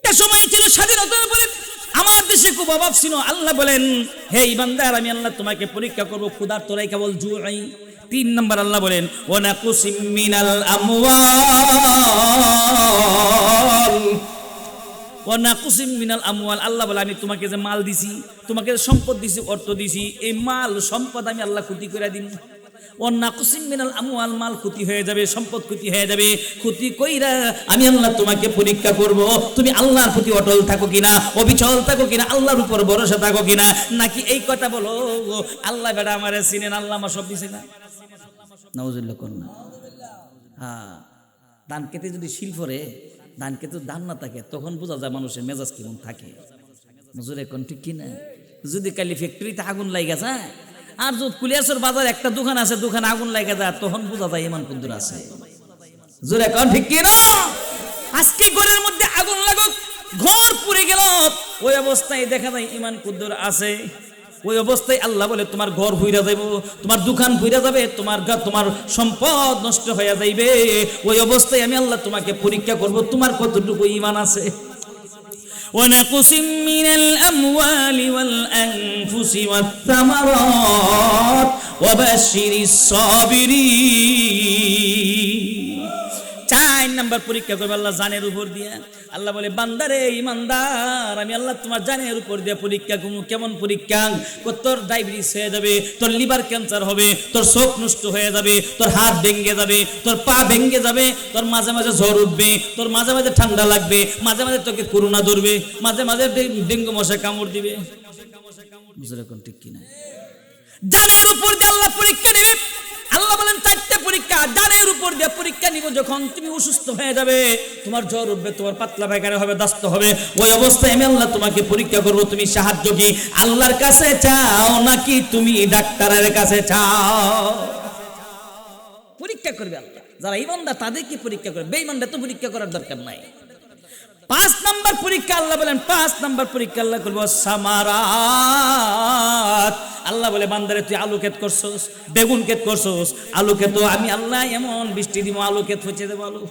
একটা সময় ছিল স্বাধীনতার পরে আমার দেশে খুব অভাব ছিল। আল্লাহ বলেন, হে ইমানদার, আমি আল্লাহ তোমাকে পরীক্ষা করব খুদার তোরাই কেবল জুয়াই। তিন নম্বর আল্লাহ বলেন ও না কুসিমিনাল আমওয়াল। ও না মিনাল আমওয়াল। আল্লাহ বলে, আমি তোমাকে যে মাল দিছি, তোমাকে সম্পদ দিছি, অর্থ দিছি, এই মাল, সম্পদ আমি আল্লাহ ক্ষতি করে দিন অন্না কুসিম মিনাল আমওয়াল, মাল ক্ষতি হয়ে যাবে, সম্পদ ক্ষতি হয়ে যাবে। ক্ষতি কইরা আমি আল্লাহ তোমাকে পরীক্ষা করব, তুমি আল্লাহর প্রতি অটল থাকো কিনা, অবিচল থাকো কিনা, আল্লাহর উপর ভরসা থাকো কিনা? নাকি এই কথা বলো আল্লাহ বেটা আমারে চিনেন, আল্লাহ আমার সব দিছে না? নওয়াজুল্লাহ করুন হ্যাঁ ধান খেতে যদি শিল পরে ধান খেতে ধান না থাকে, তখন বোঝা যায় মানুষের মেজাজ কেমন থাকে। মজুর এখন ঠিক কিনা? যদি কালি ফ্যাক্টরিতে আগুন লাগে যায় আর যদি কুলিয়াসর বাজার, একটা দোকান আছে, দোকানে আগুন লাগে যায় তখন বোঝা যায় ইমান কুদ্দুর আছে। জোরে কন, ঠিক কিনা আজকে ঘরের মধ্যে আগুন লাগুক, ঘর পুড়ে গেল, ওই অবস্থায় দেখা যায় ইমান কুদ্দুর আছে। ওই অবস্থায় আল্লাহ বলে, তোমার ঘর হইরা যাইব, তোমার দোকান হইরা যাবে, তোমার তোমার সম্পদ নষ্ট হইয়া যাইবে। ওই অবস্থায় আমি আল্লাহ তোমাকে পরীক্ষা করব, তোমার কতটুকু ইমান আছে? ونقص من الأموال والأنفس والثمرات وبشر الصابرين. নাম্বার পরীক্ষা করবে, আল্লাহ জানের উপর দিয়ে। আল্লাহ বলে, বান্দারে, ইমানদার, আমি আল্লাহ তোমার জানের উপর দিয়ে পরীক্ষা করব। কেমন পরীক্ষা? তোর ডায়াবেটিস হয়ে যাবে, তোর লিভার ক্যান্সার হবে, তোর চোখ নষ্ট হয়ে যাবে, তোর হাত ভেঙে যাবে, তোর পা ভেঙে যাবে, তোর মাঝে মাঝে জ্বর উঠবে, তোর মাঝে মাঝে ঠান্ডা লাগবে, মাঝে মাঝে তোকে করোনা ধরবে, মাঝে মাঝে ডেঙ্গু মশা কামড় দিবে। ঠিক কিনা? জানের উপর দিয়ে আল্লাহ পরীক্ষা নেবে আল্লাহ বলেন, চারটে পরীক্ষা জানের উপর দিয়ে পরীক্ষা নিব যখন তুমি অসুস্থ হয়ে যাবে। তোমার জ্বর উঠবে, তোমার পাতলা পায়খানা হবে, দাস্ত হবে। ওই অবস্থায় আমি আল্লাহ তোমাকে পরীক্ষা করব, তুমি সাহায্য কি? আল্লাহর কাছে চাও নাকি তুমি ডাক্তারের কাছে চাও? পরীক্ষা করবে আল্লাহ। যারা ইমানদার, তাদেরকে পরীক্ষা করবে। বেঈমানরা তো পরীক্ষা করার দরকার নাই। পাঁচ নাম্বার পরীক্ষা, আল্লাহ বলেন, পাঁচ নাম্বার পরীক্ষা, আল্লাহ করব সামারাত। আল্লাহ বলে, বান্দারে, তুই আলু ক্ষেত করছস, বেগুন ক্ষেত করছস, আলু ক্ষেত আমি আল্লাহ এমন বৃষ্টি দিব, আলু ক্ষেত হচ্ছে দেবো আলু।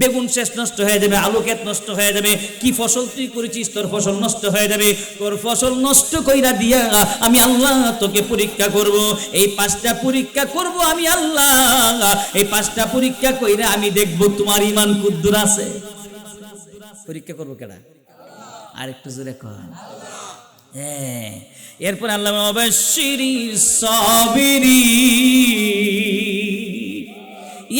বেগুন শেষ নষ্ট হয়ে যাবে, আলু ক্ষেত নষ্ট হয়ে যাবে, কি ফসল তুই করেছিস, তোর ফসল নষ্ট হয়ে যাবে, তোর ফসল নষ্ট কইরা দিয়া আমি আল্লাহ তোকে পরীক্ষা করব। এই পাঁচটা পরীক্ষা করব আমি আল্লাহ, এই পাঁচটা পরীক্ষা কইরা আমি দেখব তোমার ইমান কুদ্দুর আছে। পরীক্ষা করব কেডা? আর একটু জোরে কর। হ্যাঁ। এরপর আল্লাহ অবশ্যই সবিরি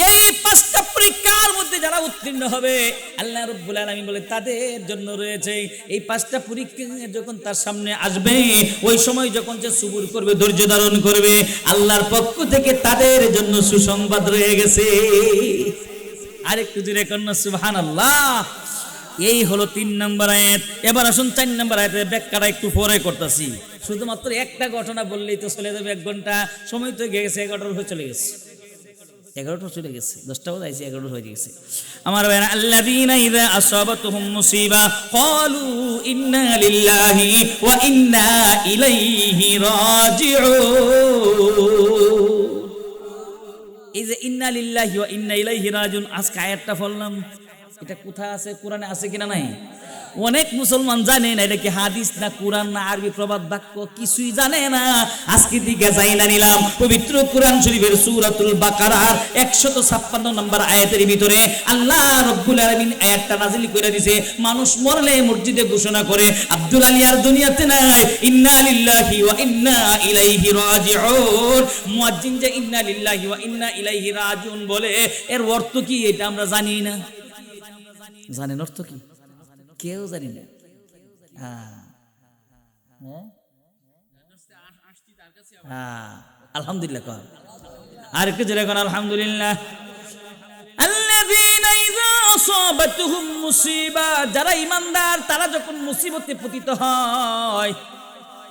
এই পাঁচটা পরীক্ষার মধ্যে যারা উত্তীর্ণ হবে, আল্লাহ রব্বুল আলামিন বলে, তাদের জন্য রয়েছে এই পাঁচটা পরীক্ষা যখন তার সামনে আসবে, ওই সময় যখন সে সুবুর করবে, ধৈর্য ধারণ করবে, আল্লাহর পক্ষ থেকে তাদের জন্য সুসংবাদ রয়ে গেছে। আরেকটু জুড়ে কন্যা সুবহান আল্লাহ এই হলো তিন নম্বর আয়াত। এবার আসুন চার নম্বর আয়াতের ব্যাখ্যাটা একটু পরে করতেছি। শুধুমাত্র একটা ঘটনা বললেই তো চলে যাবে এক ঘণ্টা। সময় তো গেছে, এগারোটার হয়ে চলে গেছে। এগারোটা ইন্না ইন্না আজকে আয়াতটা পড়লাম। এটা কোথায় আছে, কোরআনে আছে কিনা নাই? অনেক মুসলমান জানে না এটা কি হাদিস না কোরআন না আরবি প্রবাদ বাক্য, কিছুই জানে না। আজকে দিকে যাই না নিলাম, পবিত্র কোরআন শরীফের সূরাতুল বাকারার 156 নম্বর আয়াতের ভিতরে আল্লাহ রব্বুল আলামিন আয়াতটা নাজিল করে দিয়েছে মানুষ মরলে মসজিদে ঘোষণা করে, আব্দুল আলী আর দুনিয়াতে নাই, ইন্না লিল্লাহি ওয়া ইন্না ইলাইহি রাজিউন। মুয়াজ্জিন যে ইন্না লিল্লাহি ওয়া ইন্না ইলাইহি রাজিউন বলে, এর অর্থ কি এটা আমরা জানি না। জানেন অর্থ কি? কেউ জানি না। হ্যাঁ। হ্যাঁ? হ্যাঁ, আলহামদুলিল্লাহ আর একটু জোরে আলহামদুলিল্লাহ। যারা ইমানদার তারা যখন মুসিবতে পতিত হয়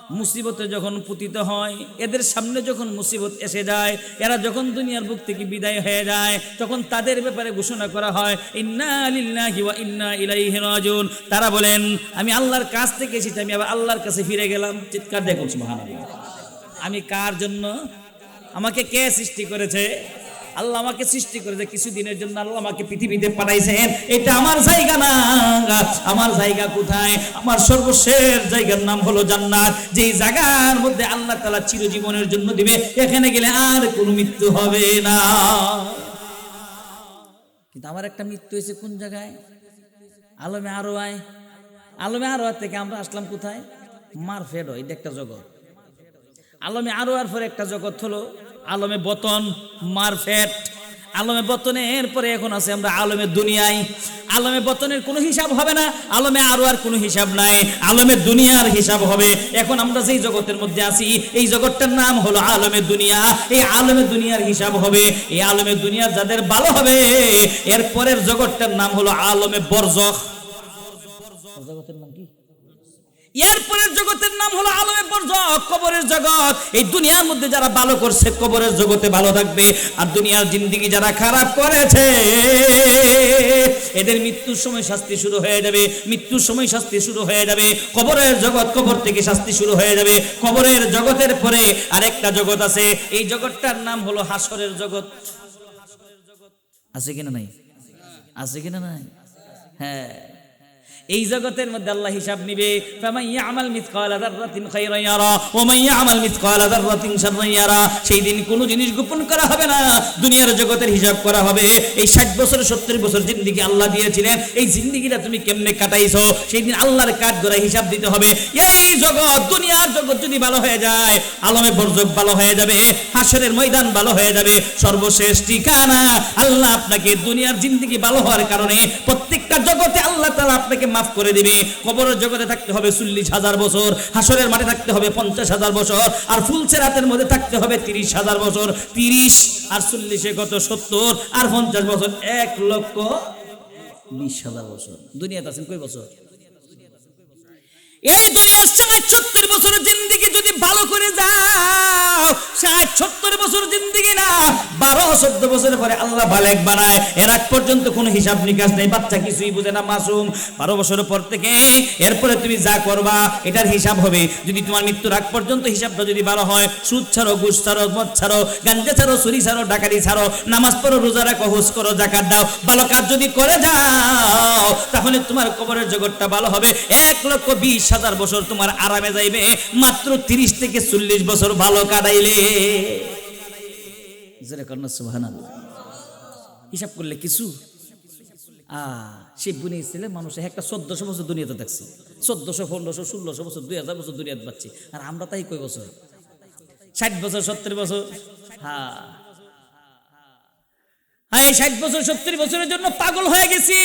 মুসিবতে যখন পতিত হয়, এদের সামনে যখন মুসিবত এসে যায়, এরা যখন দুনিয়ার বুক থেকে বিদায় হয়ে যায়, তখন তাদের ব্যাপারে ঘোষণা করা হয়, ইন্না লিল্লাহি ওয়া ইন্না ইলাইহি রাজিউন। তারা বলেন, আমি আল্লাহর কাছ থেকে এসেছি, আমি আবার আল্লাহর কাছে ফিরে গেলাম। চিৎকার দেখুন, সুবহানাল্লাহ। আমি কার জন্য? আমাকে কে সৃষ্টি করেছে? আল্লাহ আমাকে সৃষ্টি করেছে, কিছুদিনের জন্য আল্লাহ আমাকে পৃথিবীতে পাঠাইছেন। এটা আমার জায়গা না। আমার জায়গা কোথায়? আমার সর্বশেষ জায়গার নাম হলো জান্নাত। যেই জায়গার মধ্যে আল্লাহ তাআলা চিরজীবনের জন্য দিবে, এখানে গেলে আর কোনো মৃত্যু হবে না। কিন্তু আমার একটা মৃত্যু হয়েছে কোন জায়গায়? আলমে আরও আয় আলমে আরও থেকে আমরা আসলাম কোথায়? মারফেড এটা একটা জগৎ। আলমে আরও আর পরে একটা জগৎ হলো আলমে বতন, মারফেট। আলমে বতনের পরে এখন আছে আমরা আলমে দুনিয়ায়। আলমে বতনের কোনো হিসাব হবে না, আলমে আরও আর কোনো হিসাব নাই। আলমে দুনিয়ার হিসাব হবে। এখন আমরা যেই জগতের মধ্যে আছি, এই জগৎটার নাম হলো আলমে দুনিয়া। এই আলমে দুনিয়ার হিসাব হবে। এই আলমে দুনিয়ার যাদের ভালো হবে, এর পরের জগৎটার নাম হলো আলমে বরজখ। জগতের নাম এরপরের জগতের নাম হলো আলমে বরজখ কবরের জগৎ। এই দুনিয়ার মধ্যে যারা ভালো করছে, কবরের জগতে ভালো থাকবে। আর দুনিয়ার জিন্দিগি যারা খারাপ করেছে, এদের মৃত্যুর সময় শাস্তি শুরু হয়ে যাবে। মৃত্যুর সময় শাস্তি শুরু হয়ে যাবে। কবরের জগৎ কবর থেকে শাস্তি শুরু হয়ে যাবে। কবরের জগতের পরে আরেকটা জগৎ আছে। এই জগৎটার নাম হলো হাসরের জগৎ। আছে কিনা নাই? আছে কিনা নাই? হ্যাঁ। এই জগতের মধ্যে আল্লাহ হিসাব নিবে সেই দিন কোনো জিনিস গোপন করা হবে না, দুনিয়ার জগতের হিসাব করা হবে। এই 60 বছর 70 বছর জিন্দেগি আল্লাহ দিয়েছিলেন, এই জিন্দেগিটা তুমি কেমনে কাটাইছো? সেই দিন আল্লাহর কাঠ গড়া হিসাব দিতে হবে, এই জগৎ, দুনিয়ার জগৎ যদি ভালো হয়ে যায়, আলমে বরজক ভালো হয়ে যাবে, হাসরের ময়দান ভালো হয়ে যাবে, সর্বশেষ ঠিকানা আল্লাহ আপনাকে দুনিয়ার জিন্দেগি ভালো হওয়ার কারণে প্রত্যেকটা জগতে আল্লাহ তালা আপনাকে মাফ করে দিবে। কবরের জগতে থাকতে হবে চল্লিশ হাজার বছর, হাসরের মাঠে থাকতে হবে পঞ্চাশ হাজার বছর, আর ফুলছে রাতের মধ্যে থাকতে হবে তিরিশ হাজার বছর। তিরিশ আর চল্লিশে কত? সত্তর। আর পঞ্চাশ বছর, এক লক্ষ বিশ হাজার বছর। দুনিয়াতে আছেন কই বছর? এই দুনিয়ার ষাট সত্তর বছরের জিন্দিগি যদি ভালো করে যাও ষাট সত্তর বছর জিন্দিগি না, বারো চোদ্দ বছরের পরে আল্লাহ বালেক বানায়। এর আগ পর্যন্ত কোনো হিসাব নিকাশ নেই, বাচ্চা কিছুই বুঝে না, মাসুম। বারো বছরের পর থেকে এরপরে তুমি যা করবা, এটার হিসাব হবে। যদি তোমার মৃত্যুর আগ পর্যন্ত হিসাবটা যদি ভালো হয়, সুদ ছাড়ো, ঘুষ ছাড়ো, মদ ছাড়ো, গাঞ্জা ছাড়ো, চুরি ছাড়ো, ডাকাতি ছাড়ো, নামাজ পড়ো, রোজা রাখো হুস করো, জাকাত দাও, ভালো কাজ যদি করে যাও, তাহলে তোমার কবরের জগৎটা ভালো হবে। এক লক্ষ বিশ হাজার বছর তোমার আরামে যাইবে, মাত্র তিরিশ থেকে চল্লিশ বছর ভালো কাটাইলে। হিসাব করলে কিছু? সে বুনি ছেলে মানুষ একটা চোদ্দশো বছর দুনিয়াতে দেখছে চোদ্দশো, পনেরোশো, ষোলোশো বছর, দুই হাজার বছর দুনিয়াতে পাচ্ছি আর আমরা তাই কই বছর? ষাট বছর, সত্তর বছর? হ্যাঁ হ্যাঁ ষাট বছর, সত্তর বছরের জন্য পাগল হয়ে গেছি।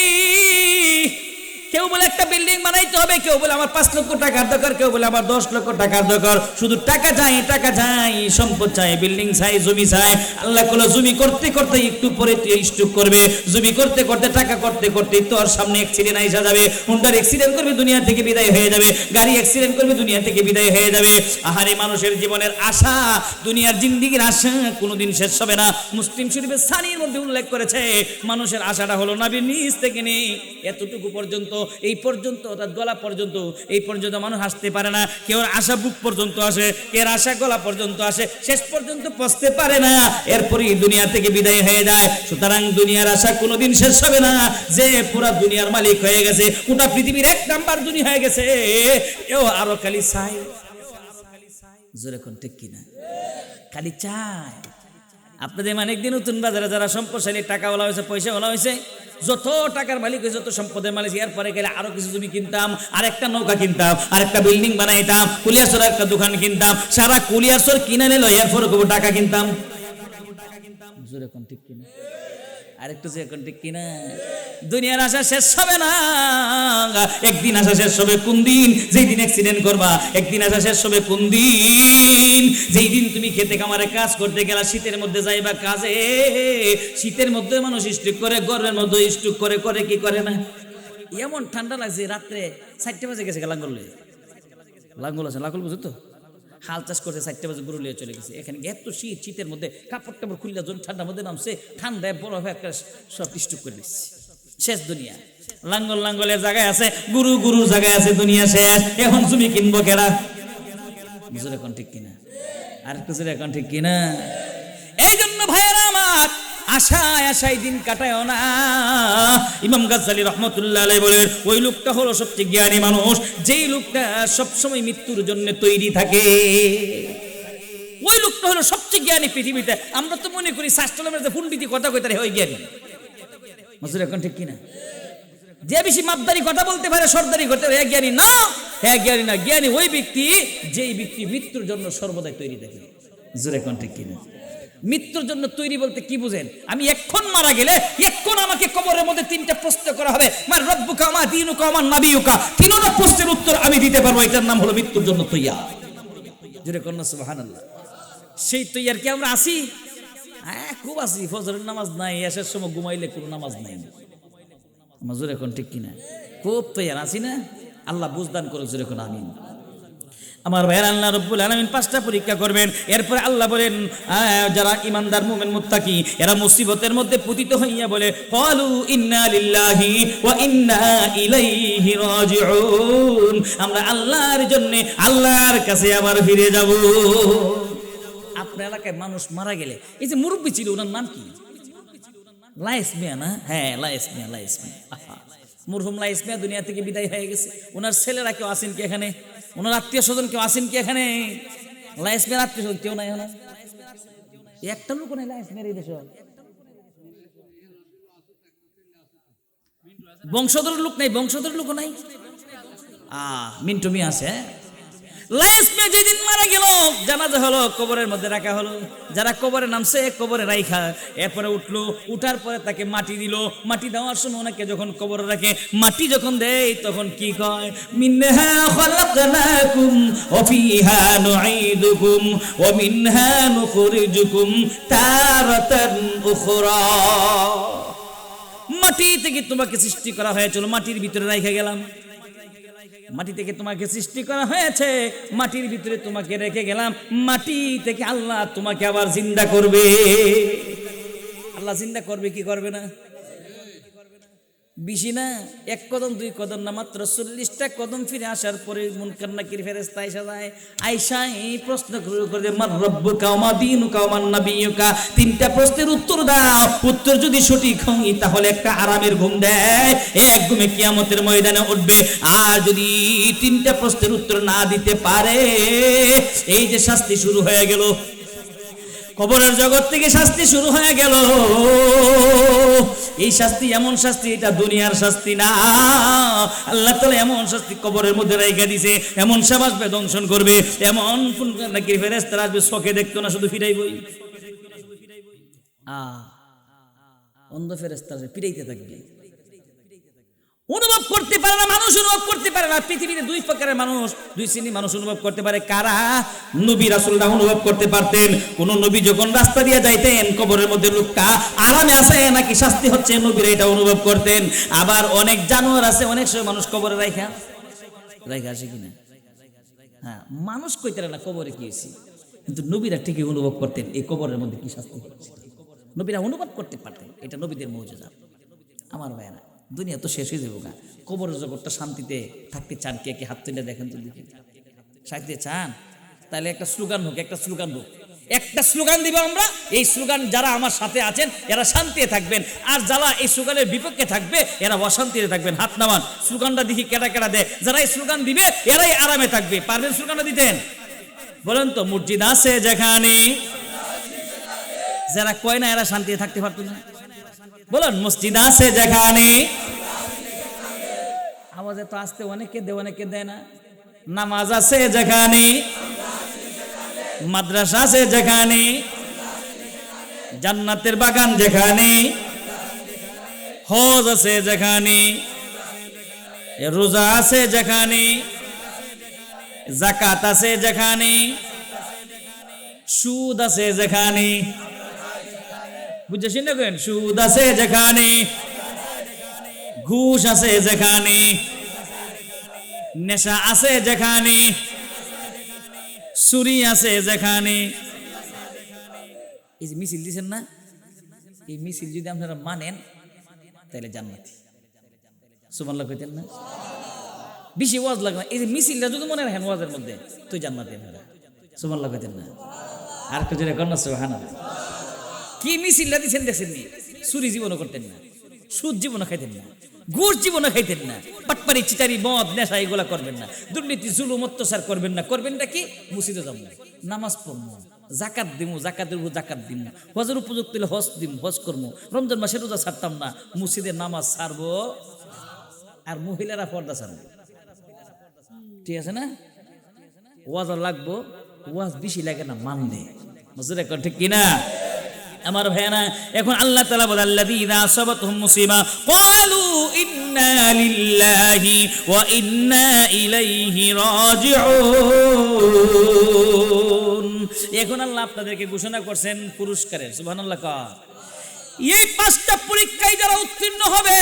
কেউ বলে একটা বিল্ডিং বানাইতে হবে, কেউ বলে আমার পাঁচ লক্ষ টাকার দরকার, কেউ বলে আমার দশ লক্ষ টাকার দরকার। শুধু টাকা চাই টাকা চাই, সম্পদ চাই বিল্ডিং চাই, জমি চাই। আল্লাহ করল জমি করতে করতে একটু পরে তুই স্টুক করবে। জমি করতে করতে, টাকা করতে করতে তোর সামনে অ্যাক্সিডেন্ট আইসা যাবে। হুন্ডার অ্যাক্সিডেন্ট করবে, দুনিয়া থেকে বিদায় হয়ে যাবে। গাড়ি অ্যাক্সিডেন্ট করবে, দুনিয়া থেকে বিদায় হয়ে যাবে। আহারে মানুষের জীবনের আশা, দুনিয়ার জিন্দিগির আশা কোনোদিন শেষ হবে না। মুসলিম শরীফের সানির মধ্যে উল্লেখ করেছে, মানুষের আশাটা হলো নাবির নিচ থেকে নেই। এতটুকু পর্যন্ত এই পর্যন্ত অর্থাৎ গলা পর্যন্ত, এই পর্যন্ত মানুষ আসতে পারে না। কেউ আশা বুক পর্যন্ত আসে কেউ আশা গলা পর্যন্ত আসে, শেষ পর্যন্ত পৌঁছতে পারে না। এরপরই দুনিয়া থেকে বিদায় হয়ে যায়। সুতরাং দুনিয়ার আশা কোনোদিন শেষ হবে না। যে পুরা দুনিয়ার মালিক হয়ে গেছে, গোটা পৃথিবীর এক নাম্বার দুনিয়া হয়ে গেছে। এও আরও খালি চাই জোরে কোন ঠিক কিনা? খালি চায় আপনাদের মানে একদিন নতুন বাজারে যারা সম্পদশালী টাকা বলা হয়েছে পয়সা বলা হয়েছে, যত টাকার মালিক হয়েছে, যত সম্পদের মালিক ইয়ার এরপরে গেলে আরও কিছু জমি কিনতাম আর একটা নৌকা কিনতাম আর একটা বিল্ডিং বানাইতাম, কুলিয়াসর একটা দোকান কিনতাম, সারা কুলিয়াসর কিনে নিল এরপরে টাকা কিনতাম। জোরে কোন ঠিক কিনা? আরেকটু যে এখন ঠিক কিনা? দুনিয়ার আশা শেষ হবে না। একদিন আশা শেষ হবে কোন দিন? যেই দিন অ্যাক্সিডেন্ট করবা, একদিন আশা শেষ হবে কোন দিন? যেই দিন তুমি খেতে কামারে কাজ করতে গেলা, শীতের মধ্যে যাইবা কাজে। শীতের মধ্যে মানুষ স্টুক করে, গরমের মধ্যে স্টুক করে করে কি করে না? এমন ঠান্ডা লাগছে, রাত্রে চারটে বাজে গেছে লাঙ্গল লাঙ্গল আছে, লাঙ্গল বুঝো তো? হাল চাষ করছে চারটে বাজে গরু লিয়ে চলে গেছে। এখানে এত শীত, শীতের মধ্যে কাপড় টাপড় খুললে যখন ঠান্ডার মধ্যে নামছে ঠান্ডায় বড় হয়ে একটা সব স্টুক করে দিচ্ছে শেষ দুনিয়া। লাঙ্গল লাঙ্গলের জায়গায় আছে, গুরু গুরু জায়গায় আছে দুনিয়া শেষ। এখন তুমি কিনবো কেরা বুঝলে এখন ঠিক কিনা? আর কিছু জোরে এখন ঠিক কিনা? আশায় আশায় দিন কাটায় না। ইমাম গাজ্জালি রহমতুল্লাহ আলাই বলেন, ওই লোকটা হলো সবচেয়ে জ্ঞানী মানুষ, যেই লোকটা সবসময় মৃত্যুর জন্য তৈরি থাকে। ওই লোকটা হলো সবচেয়ে জ্ঞানী পৃথিবীতে। আমরা তো মনে করি শাস্ত্রের ফুন্ডিতি কথা কই তারে ওই জ্ঞানী। মজুর এখন ঠিক কিনা? যে বেশি মাপদারি কথা বলতে পারে, সর্দারি করতে পারে জ্ঞানী না। হ্যাঁ জ্ঞানী না, জ্ঞানী ওই ব্যক্তি, যেই ব্যক্তি মৃত্যুর জন্য সর্বদাই তৈরি থাকে। জোরে কোন ঠিক কিনা? মৃত্যুর জন্য তৈরি বলতে কি বুঝেন? আমি এক্ষণ মারা গেলে, এক্ষণ আমাকে কবরের মধ্যে তিনটা প্রশ্ন করা হবে। মার রব্বুকা মা দিনুকা আমার নাবিউকা তিনটা প্রশ্নের উত্তর আমি দিতে পারব, এটার নাম হলো মৃত্যুর জন্য তৈয়া জোরে কন্যা সুবহানাল্লাহ। সেই তৈয়ার কি আমরা আসি? হ্যাঁ খুব আসি। ফজরের নামাজ নাই, এসার সময় ঘুমাইলে কোনো নামাজ নাই। মাজুর এখন ঠিক কিনা? খুব তৈয়ার আছি না? আল্লাহ বুঝদান করে জোরে এখন আমিন। আমার ভাইয়ের আল্লাহ রব্বুল আলমিন পাঁচটা পরীক্ষা করবেন। এরপরে আল্লাহ বলেন যারা ইমানদার মুমেন মুত্তাকি, এরা মুসিবতের মধ্যে পতিত হইয়া বলে, কলু ইন্না লিল্লাহি ওয়া ইন্না ইলাইহি রাজিউন। আমরা আল্লাহর জন্য আল্লাহর কাছে আবার ফিরে যাব। আপনার এলাকায় মানুষ মারা গেলে, এই যে মুরব্বী ছিল, ওনার নাম কি? লাইস মিয়া না? হ্যাঁ লাইস মিয়া লাইস মিয়া। মরহুম লাইস মিয়া দুনিয়া থেকে বিদায় হয়ে গেছে। ওনার ছেলেরা কেউ আসেন কি এখানে ওনার আত্মীয় স্বজন কেউ আসেন কি এখানে? লাইস মেয়ের আত্মীয় স্বজন কেউ নাই এখানে? একটা লোক নাই লাইস মেয়ের এই বংশধর লোক নাই বংশধর লোক নাই। আহ, মিন্টু মিয়া আছে মিয়া যেদিন মারা গেল, জানাজা হলো, কবরের মধ্যে রাখা হলো। যারা কবরে নামছে, কবরে রাইখা। এরপরে উঠল, উঠার পরে তাকে মাটি দিল। মাটি দেওয়ার সময় ওনাকে যখন কবরে রাখে, মাটি যখন দেয়, তখন কি কয়? মিনহা খালাকনাকুম ওয়া ফিহা নুঈদুকুম ওয়া মিনহা নুখরিজুকুম তারাতান উখরা। মাটি থেকে তোমাকে সৃষ্টি করা হয়েছিল, মাটির ভিতরে রাইখা গেলাম। মাটি থেকে তোমাকে সৃষ্টি করা হয়েছে, মাটির ভিতরে তোমাকে রেখে গেলাম, মাটি থেকে আল্লাহ তোমাকে আবার জিন্দা করবে। আল্লাহ জিন্দা করবে, কি করবে না? বেশি না, এক কদম, দুই কদম না, মাত্র চল্লিশটা কদম ফিরে আসার পরে মুনকার নাকির ফেরেস্তা আইসা যায়। এই প্রশ্ন করে, মার রব্বু কাউমা দিনু তিনটা প্রশ্নের উত্তর দাও। উত্তর যদি সঠিক হয়, তাহলে একটা আরামের ঘুম দেয়। এক ঘুমে কিয়ামতের ময়দানে উঠবে। আর যদি তিনটা প্রশ্নের উত্তর না দিতে পারে, এই যে শাস্তি শুরু হয়ে গেল। কবরের জগৎ থেকে শাস্তি শুরু হয়ে গেল। এই শাস্তি এমন শাস্তি, এটা দুনিয়ার শাস্তি না। আল্লাহ তালা এমন শাস্তি কবরের মধ্যে রেখে দিছে, এমন সব আসবে দংশন করবে, এমন নাকি ফেরেস্তার আসবে শখে দেখতো না, শুধু ফিরাইবই। আ অন্ধ আসবে ফিরাইতে থাকবে। অনুভব করতে পারে না, মানুষ অনুভব করতে পারে না। পৃথিবীতে দুই প্রকারের মানুষ, দুই শ্রেণির মানুষ অনুভব করতে পারে। কারা? নবী রাসুলরা অনুভব করতে পারতেন। কোন নবী যখন রাস্তা দিয়ে যাইতেন, কবরের মধ্যে লোকটা আরামে আছে নাকি শাস্তি হচ্ছে? নবীরা এটা অনুভব করতেন। আবার অনেক জানোয়ার আছে, অনেক সময় মানুষ কবরে রাখা রাখা আসে কিনা? হ্যাঁ মানুষ কইতে না, কবরে কি হয়েছে? কিন্তু নবীরা ঠিকই অনুভব করতেন, এই কবরের মধ্যে কি শাস্তি হচ্ছে? নবীরা অনুভব করতে পারতেন, এটা নবীদের মৌজা আমার ভাইয়েরা দুনিয়া তো শেষ হয়ে যাব গা। কবরের জগৎটা শান্তিতে থাকতে চান কে কে? হাত তুলে দেখেন তো দেখি। চান? তাহলে একটা স্লোগান হোক, একটা স্লোগান হোক। একটা স্লোগান দিব আমরা, এই স্লোগান যারা আমার সাথে আছেন, এরা শান্তিতে থাকবেন। আর যারা এই স্লোগানের বিপক্ষে থাকবে, এরা অশান্তিতে থাকবেন। হাত নামান, স্লোগানটা দেখি কেটা কেটা দেয়। যারা এই স্লোগান দিবে, এরাই আরামে থাকবে। পারবেন স্লোগানটা দিতেন? বলেন তো, মসজিদ আছে যেখানে? যারা কয় না, এরা শান্তিতে থাকতে পারতো না। বলুন, মসজিদ আছে যেখানে? আওয়াজে তো আসতে অনেকে দেয় অনেকে দেয় না। নামাজ আছে যেখানে? মাদ্রাসা আছে যেখানে? জান্নাতের বাগান যেখানে? হজ আছে যেখানে? রোজা আছে যেখানে? জাকাত আছে যেখানে? সুদ আছে যেখানে? বুঝেছেন না কেন সুদ আছে যেখানে, ঘুষ আছে যেখানে, নেশা আছে যেখানে, চুরি আছে যেখানে। এই যে মিছিল দিছেন না? এই মিছিল যদি আপনারা মানেন, তাহলে জান্নাতি। সুমাল্লা কইতেন না? বেশি ওয়াজ লাগবে না। এই যে মিছিলটা যদি মনে রাখেন ওয়াজের মধ্যে তুই জান্নাতি আপনারা। সুমাল্লা কইতেন না? আর কিছু রেকর্ড না সুহানা কি মিছিলটা দিচ্ছেন দেখছেন নি? চুরি জীবনও করতেন না, সুদ জীবনও খাইতেন না, ঘুষ জীবনও খাইতেন না পাটপারি চিটারি, মদ, নেশা এগুলা করবেন না, দুর্নীতি, জুলুম, অত্যাচার করবেন না করবেন না কি? মুসিদে যাব নামাজ পড়ব জাকাত দিমু জাকাতের উপর জাকাত দিমু হজের উপযুক্ত হলে হজ দিম হজ করব, রমজান মাসে রোজা ছাড়তাম না মুসিদের নামাজ ছাড়বো, আর মহিলারা পর্দা ছাড়বো। ঠিক আছে না? ওয়াজ লাগবো, ওয়াজ বেশি লাগে না মানলে দেখো ঠিক কিনা? আমার ভাইয়ানা এখন আল্লাহ তালা বলে আল্লাযীনা আসাবাতহুম মুসিবা। ক্বালু ইন্না লিল্লাহি ওয়া এখন আল্লাহ আপনাদেরকে ঘোষণা করছেন পুরস্কারের কর এই পাঁচটা পরীক্ষায় যারা উত্তীর্ণ হবে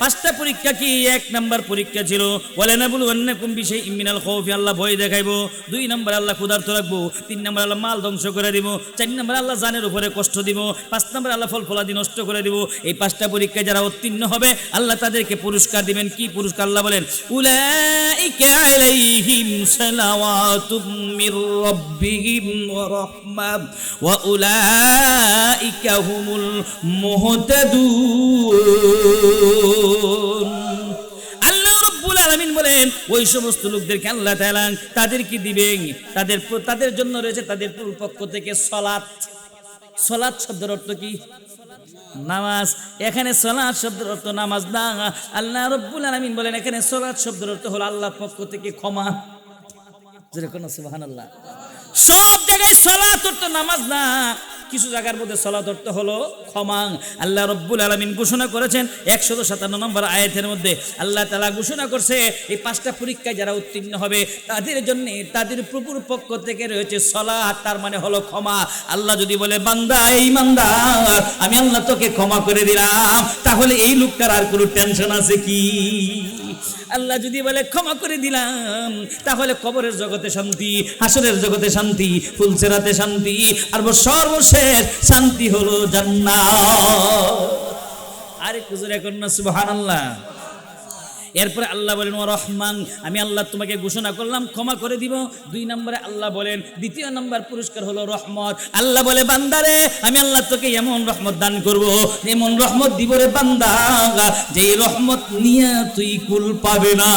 পাঁচটা পরীক্ষা কি? এক নাম্বার পরীক্ষা ছিল বলে না বলু অন্য কোন বিষয় ইমিনাল খৌফি আল্লাহ ভয় দেখাইবো। দুই নাম্বার আল্লাহ ক্ষুধার্ত রাখব। তিন নাম্বার আল্লাহ মাল ধ্বংস করে দিব। চার নাম্বার আল্লাহ জানের উপরে কষ্ট দিব। পাঁচ নাম্বার আল্লাহ ফল ফলাদি নষ্ট করে দিব। এই পাঁচটা পরীক্ষায় যারা উত্তীর্ণ হবে, আল্লাহ তাদেরকে পুরস্কার দিবেন। কি পুরস্কার? আল্লাহ বলেন, উলাইকা আলাইহিম সালাওয়াতুম ওই সমস্ত লোকদেরকে আল্লাহ তাআলা তাদেরকে দিবেন। তাদের তাদের জন্য রয়েছে তাদের পক্ষ থেকে সলাৎ। সলাৎ শব্দের অর্থ কি? নামাজ। এখানে সলাৎ শব্দের অর্থ নামাজ না। আল্লাহ রব্বুল আলামিন বলেন, এখানে সলাৎ শব্দের অর্থ হলো আল্লাহর পক্ষ থেকে ক্ষমা। যেরকম সুবহানাল্লাহ। সব জায়গায় সলাৎ অর্থ নামাজ না। কিছু জায়গার মধ্যে সলা অর্থ হলো ক্ষমা। আল্লাহ রব্বুল আলামিন ঘোষণা করেছেন একশত সাতান্ন নম্বর আয়াতের মধ্যে। আল্লাহ তালা ঘোষণা করছে, এই পাঁচটা পরীক্ষায় যারা উত্তীর্ণ হবে, তাদের জন্য তাদের প্রভুর পক্ষ থেকে রয়েছে সলা তার মানে হলো ক্ষমা। আল্লাহ যদি বলে, বান্দা, এই মান্দা আমি আল্লাহ তোকে ক্ষমা করে দিলাম, তাহলে এই লোকটার আর কোনো টেনশন আছে কি? আল্লাহ যদি বলে, ক্ষমা করে দিলাম, তাহলে কবরের জগতে শান্তি হাসনের জগতে শান্তি, ফুলসেরাতে শান্তি, আর সর্বশেষ শান্তি হলো জান্নাত। আরে কুজুর এখন না, সুবহানাল্লাহ। এরপরে আল্লাহ বলেন, ও রহমান, আমি আল্লাহ তোমাকে ঘোষণা করলাম, ক্ষমা করে দিব। দুই নম্বরে আল্লাহ বলেন, দ্বিতীয় নম্বর পুরস্কার হলো রহমত। আল্লাহ বলে, বান্দারে, আমি আল্লাহ তোকে এমন রহমত দান করব, এমন রহমত দিব রে বান্দা যে রহমত নিয়ে তুই কুল পাবে না।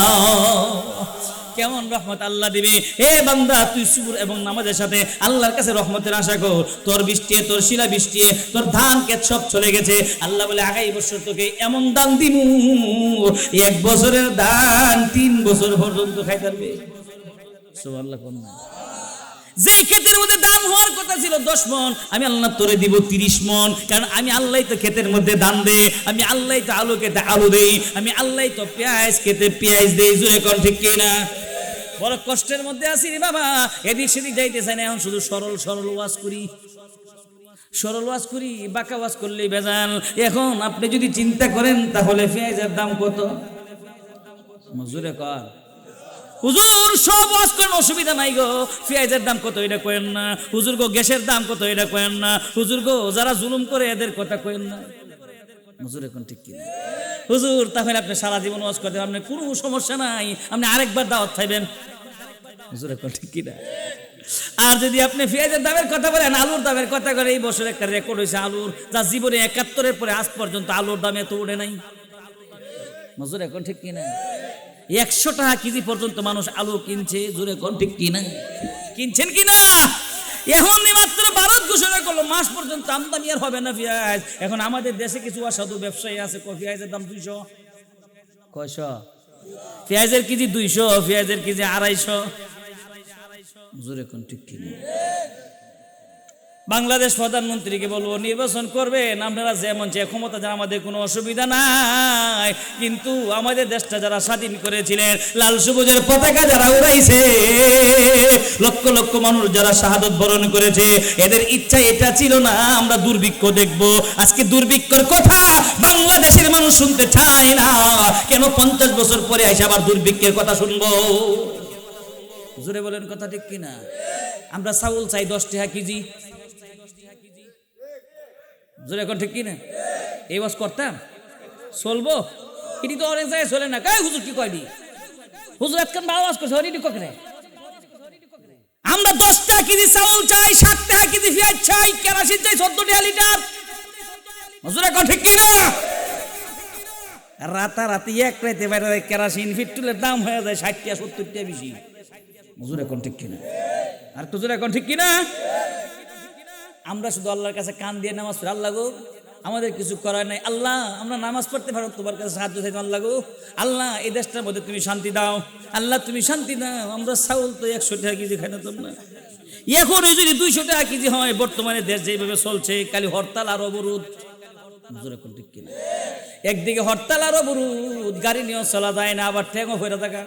কেমন রহমত আল্লাহ দিবে? হে বান্দা, তুই সুর এবং নামাজের সাথে আল্লাহর কাছে রহমতের আশা কর। তোর বৃষ্টি তোর শিলা বৃষ্টি তোর ধান কেত সব চলে গেছে। আল্লাহ বলে আগাই বছর তোকে এমন দান দিব এক বছরের দান তিন বছর পর্যন্ত খাই কোন না? যে ক্ষেতের মধ্যে দান হওয়ার কথা ছিল দশ মন, আমি আল্লাহ তোরে দিব তিরিশ মন। কারণ আমি আল্লাহ তো ক্ষেতের মধ্যে দান দে, আমি আল্লাহ তো আলু খেতে আলু দেই, আমি আল্লাহ তো পেঁয়াজ খেতে পেঁয়াজ দেই। জুড়ে কর ঠিক কিনা? বড় কষ্টের মধ্যে আছি রে বাবা। এদিক সেদিক যাইতে চাই না, এখন শুধু সরল সরল ওয়াজ করি। সরল ওয়াজ করি, বাঁকা ওয়াজ করলেই বেজাল এখন আপনি যদি চিন্তা করেন, তাহলে পেঁয়াজের দাম কত? মজুরে কর। হুজুর, সব ওয়াজ করেন অসুবিধা নাই গো। পেঁয়াজের দাম কত এটা কয়েন না। হুজুর গো, গ্যাসের দাম কত এটা কয়েন না। হুজুর গো, যারা জুলুম করে, এদের কথা কয়েন না। হুজুর, এখন ঠিক কিনা হুজুর, তাহলে আপনি সারা জীবন ওয়াজ করতে আপনার কোনো সমস্যা নাই। আপনি আরেকবার দাওয়াত খাইবেন। হুজুর, এখন ঠিক কিনা আর যদি আপনি পেঁয়াজের দামের কথা বলেন, আলুর দামের কথা করে এই বছর একটা রেকর্ড হয়েছে আলুর, যা জীবনে একাত্তরের পরে আজ পর্যন্ত আলুর দাম এত উঠে নাই। মজুর এখন ঠিক কিনা একশো টাকা কেজি পর্যন্ত মানুষ আলু কিনছে। জোরে কোন ঠিক কিনা কিনছেন কিনা এখন মাত্র ভারত ঘোষণা করল, মাস পর্যন্ত আমদানি আর হবে না পেঁয়াজ। এখন আমাদের দেশে কিছু অসাধু ব্যবসায়ী আছে পেঁয়াজের দাম দুইশো? কয়শো? পেঁয়াজের কেজি দুইশো, পেঁয়াজের কেজি আড়াইশো। জোরে কোন ঠিক কিনা বাংলাদেশ প্রধানমন্ত্রীকে বলব, নির্বাচন করবেন। আপনারা যেমন যে ক্ষমতা যা আমাদের কোনো অসুবিধা নাই। কিন্তু আমাদের দেশটা যারা স্বাধীন করেছিলেন, লাল সবুজের পতাকা যারা উড়াইছে, লক্ষ লক্ষ মানুষ যারা শাহাদত বরণ করেছে, এদের ইচ্ছা এটা ছিল না, আমরা দুর্ভিক্ষ দেখব। আজকে দুর্ভিক্ষর কথা বাংলাদেশের মানুষ শুনতে চায় না। কেন পঞ্চাশ বছর পরে এসে আবার দুর্ভিক্ষের কথা শুনব? জোরে বলেন কথা ঠিক কিনা? আমরা চাউল চাই দশ টাকা কেজি। জোরে এখন ঠিক কিনা? এই বাস করতাম? চলবো? এটি তো অনেক জায়গায় চলে না। কাই হুজুর কি কয়নি হুজুর এতক্ষণ ভালো বাস করছে, অনেক কখনে আমরা দশ টাকা কেজি চাউল চাই, সাত টাকা কেজি পেঁয়াজ চাই, কেরাসিন চাই চোদ্দ টাকা লিটার। মজুরা কন ঠিক কিনা? রাতারাতি এক রাইতে বাইরে কেরাসিন, পেট্রোলের দাম হয়ে যায় ষাট টাকা সত্তর টাকা বেশি। মজুর এখন ঠিক কিনা? আর তুজুর এখন ঠিক কিনা? আমরা শুধু আল্লাহর কাছে কান দিয়ে নামাজ পড়ি। আল্লাহ গো, আমাদের কিছু করার নাই। আল্লাহ, আমরা নামাজ পড়তে পারো তোমার কাছে সাহায্য চাইতে আল্লাহ গো। আল্লাহ, এই দেশটার মধ্যে তুমি শান্তি দাও। আল্লাহ, তুমি শান্তি দাও। আমরা চাউল তো একশো টাকা কেজি খাই না তোমরা এখন যদি দুইশো টাকা কেজি হয়, বর্তমানে দেশ যেভাবে চলছে কালি হরতাল আর অবরোধ। একদিকে হরতাল আর অবরোধ, গাড়ি নিয়েও চলা যায় না, আবার ট্যাংও ফেরা থাকা।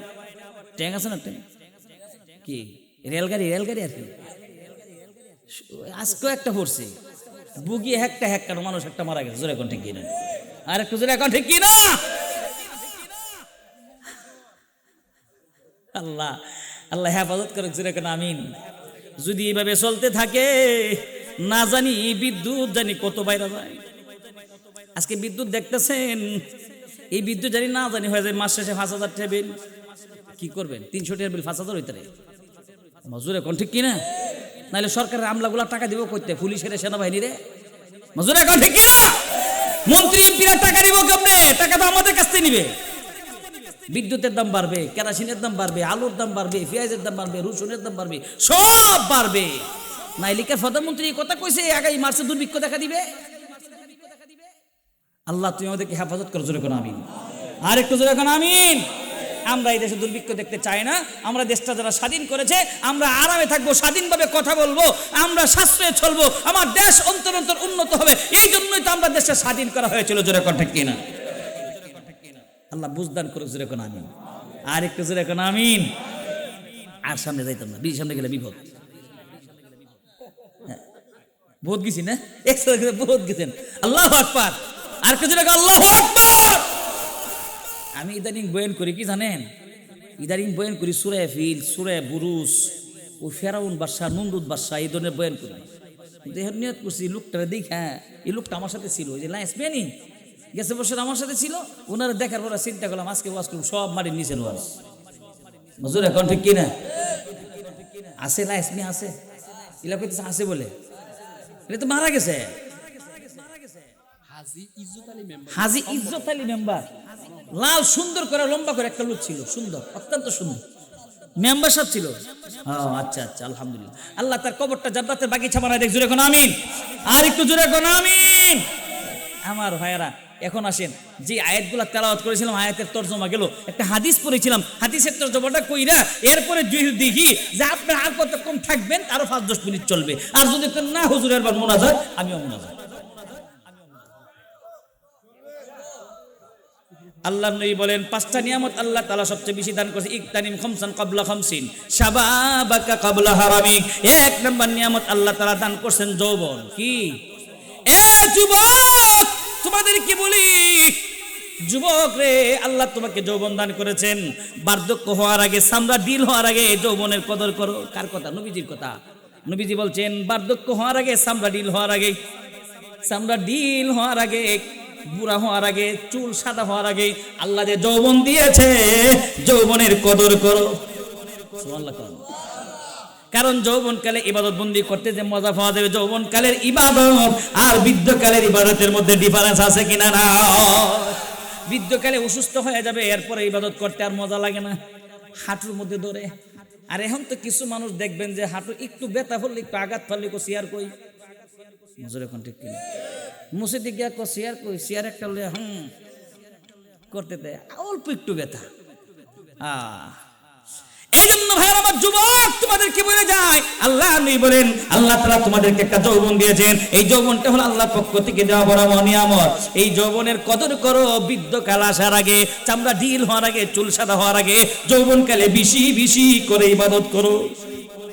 ট্যাং আছে না ট্যাং কি? রেলগাড়ি রেলগাড়ি আর কি? আজকেও একটা পড়ছি। বুগি একটা হ্যাক্কা মানুষ একটা মারা গেছে। জোরে ঠিক কিনা? আর একটু জোরে ঠিক কিনা? আল্লাহ আল্লাহ হেফাজত করে জোরে কেন আমিন। যদি এইভাবে চলতে থাকে, না জানি বিদ্যুৎ জানি কত বাইরে যায়। আজকে বিদ্যুৎ দেখতেছেন, এই বিদ্যুৎ জানি না জানি হয়ে যায়, মাস শেষে পাঁচ হাজার টেবিল কি করবেন? তিনশো টাকার বিল, পাঁচ হাজার হইতে মজুর এখন ঠিক কিনা? নাহলে সরকারের আমলাগুলা টাকা দিব করতে পুলিশের সেনাবাহিনী রে। মজুর এখন ঠিক মন্ত্রী, এমপিরা টাকা দিব কেমনে? টাকা তো আমাদের কাছ নিবে। বিদ্যুতের দাম বাড়বে, কেরাসিনের দাম বাড়বে, আলুর দাম বাড়বে, পেঁয়াজের দাম বাড়বে, রসুনের দাম বাড়বে, সব বাড়বে। নাইলিকার প্রধানমন্ত্রী এই কথা কইছে, আগামী মার্চে দুর্ভিক্ষ দেখা দিবে? আল্লাহ, তুমি আমাদেরকে হেফাজত করো, জোরে কোনো আমিন। আর একটু জোরে কোনো আমিন। আমরা এই দেশে দুর্ভিক্ষ দেখতে চাই না। আমরা দেশটা যারা স্বাধীন করেছে, আমরা আরামে থাকব, স্বাধীনভাবে কথা বলব, আমরা সাশ্রয়ে চলবো, আমার দেশ অন্তর অন্তর উন্নত হবে, এই জন্যই তো আমরা দেশটা স্বাধীন করা হয়েছিল, জোরে কণ্ঠে কিনা? আল্লাহ বুঝদান করে জোরে কোন আমিন। আর একটু জোরে কোন আমিন। আর সামনে যাইতাম না, বিশ সামনে গেলে বিপদ। হ্যাঁ। বহুত গেছি না? একসাথে বহুত গেছেন। আল্লাহ আকবার। আর কিছু আল্লাহ আকবার। আমি ইদানিং বয়ান করি, কি জানেন? ইদানিং বয়ান করি, সুরে ফিল সুরে বুরুস ও ফেরাউন বাদশাহ নন্দুদ বাদশাহ, এই ধরনের বয়ান করি। কিন্তু নিয়ত করছি লোকটা দেখ হ্যাঁ এই লোকটা আমার সাথে ছিল যে লাইস পেনি গেছে বছর আমার সাথে ছিল ওনারা দেখার পর চিন্তা করলাম, আজকে ওয়াজ করুন সব মাটির নিচে ওয়াজ। মজুর এখন ঠিক কিনা? আছে লাইস আছে? এলা কইতেছে, আছে বলে। এটা তো মারা গেছে। হাজি ইজ্জত আলী মেম্বার। লাল সুন্দর করে, লম্বা করে একটা লোক ছিল, সুন্দর, অত্যন্ত সুন্দর। মেম্বার ছিল। আচ্ছা আচ্ছা আলহামদুলিল্লাহ। আল্লাহ তার কবরটা দেখ জুড়ে কোন আমিন। আর একটু জুড়ে কোন আমিন। আমার এখন আসেন। যে আয়াতগুলা তেলাওয়াত করেছিলাম, আয়াতের তর্জমা গেল। একটা হাদিস পড়েছিলাম, হাদিসের তর্জমাটা কইরা এরপরে দেখি যে আপনি আর কতক্ষণ থাকবেন, আরও পাঁচ দশ মিনিট চলবে। আর যদি না, হুজুরের বার মোনাজাত, আমিও মোনাজাত। আল্লাহ নবী বলেন, পাঁচটা নিয়ামত আল্লাহ তালা সবচেয়ে বেশি দান করেছে। ইকতানিম খমসান কাবলা খমসিন। শাবাবাকা কাবলা হারামিক এক নম্বর নিয়ামত আল্লাহ তালা দান করছেন যৌবন। কি? এ যুবক, তোমাদের কি বলি? যুবক রে, আল্লাহ তোমাকে যৌবন দান করেছেন। বার্ধক্য হওয়ার আগে সামরা ডিল হওয়ার আগে যৌবনের কদর করো। কার কথা? নবীজির কথা। নবীজি বলছেন, বার্ধক্য হওয়ার আগে সামরা ডিল হওয়ার আগে। চামড়া ডিল হওয়ার আগে বুড়া হওয়ার আগে, চুল সাদা হওয়ার আগে আল্লাহ যে যৌবন দিয়েছে, যৌবনের কদর করো। করো। কারণ যৌবনকালে ইবাদত বন্দি করতে যে মজা পাওয়া যাবে, যৌবনকালের ইবাদত আর বৃদ্ধকালের ইবাদতের মধ্যে ডিফারেন্স আছে কিনা না? বৃদ্ধকালে অসুস্থ হয়ে যাবে, এরপরে ইবাদত করতে আর মজা লাগে না। হাঁটুর মধ্যে ধরে আর এখন তো কিছু মানুষ দেখবেন যে হাঁটু একটু ব্যথা হলে একটু আঘাত ফাললে কো সিয়ার কই মজুর এখন ঠিক কিনা। গিয়া কো সিয়ার কই? সিয়ার একটা হলে হুম, করতে দেয় অল্প একটু ব্যথা। আহ। এই জন্য ভাইয়ের আমার যুবক, তোমাদের কি বলে যায়? আল্লাহ বলেন, আল্লাহ তাআলা তোমাদেরকে একটা যৌবন দিয়েছেন। এই যৌবনটা হলো আল্লাহর পক্ষ থেকে দেওয়া বড় নিয়ামত এই যৌবনের কদর করো বৃদ্ধকাল আসার আগে, চামড়া ঢিল হওয়ার আগে, চুল সাদা হওয়ার আগে, যৌবনকালে বেশি বেশি করে ইবাদত করো।